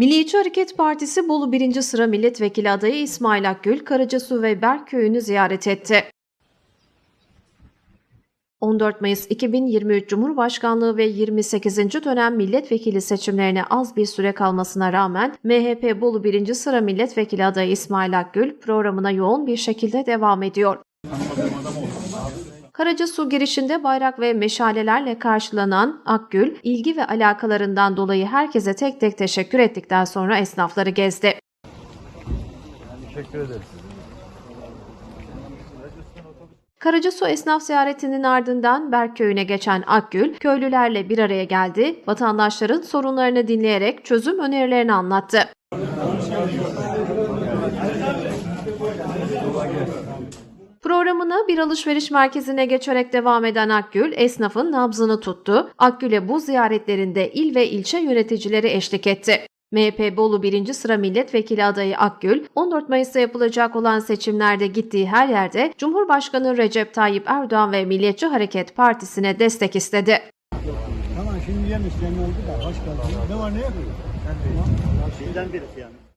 Milliyetçi Hareket Partisi Bolu 1. sıra milletvekili adayı İsmail Akgül, Karacasu ve Berkköy'ünü ziyaret etti. 14 Mayıs 2023 Cumhurbaşkanlığı ve 28. dönem milletvekili seçimlerine az bir süre kalmasına rağmen MHP Bolu 1. sıra milletvekili adayı İsmail Akgül programına yoğun bir şekilde devam ediyor. Karacasu girişinde bayrak ve meşalelerle karşılanan Akgül, ilgi ve alakalarından dolayı herkese tek tek teşekkür ettikten sonra esnafları gezdi. Teşekkür ederiz. Karacasu esnaf ziyaretinin ardından Berkköy'üne geçen Akgül, köylülerle bir araya geldi, vatandaşların sorunlarını dinleyerek çözüm önerilerini anlattı. Programına bir alışveriş merkezine geçerek devam eden Akgül, esnafın nabzını tuttu. Akgül'e bu ziyaretlerinde il ve ilçe yöneticileri eşlik etti. MHP Bolu 1. sıra milletvekili adayı Akgül, 14 Mayıs'ta yapılacak olan seçimlerde gittiği her yerde Cumhurbaşkanı Recep Tayyip Erdoğan ve Milliyetçi Hareket Partisi'ne destek istedi. Tamam şimdi yemiş oldu da geldin. Ne var ne yapıyor? Bizden birisi yani.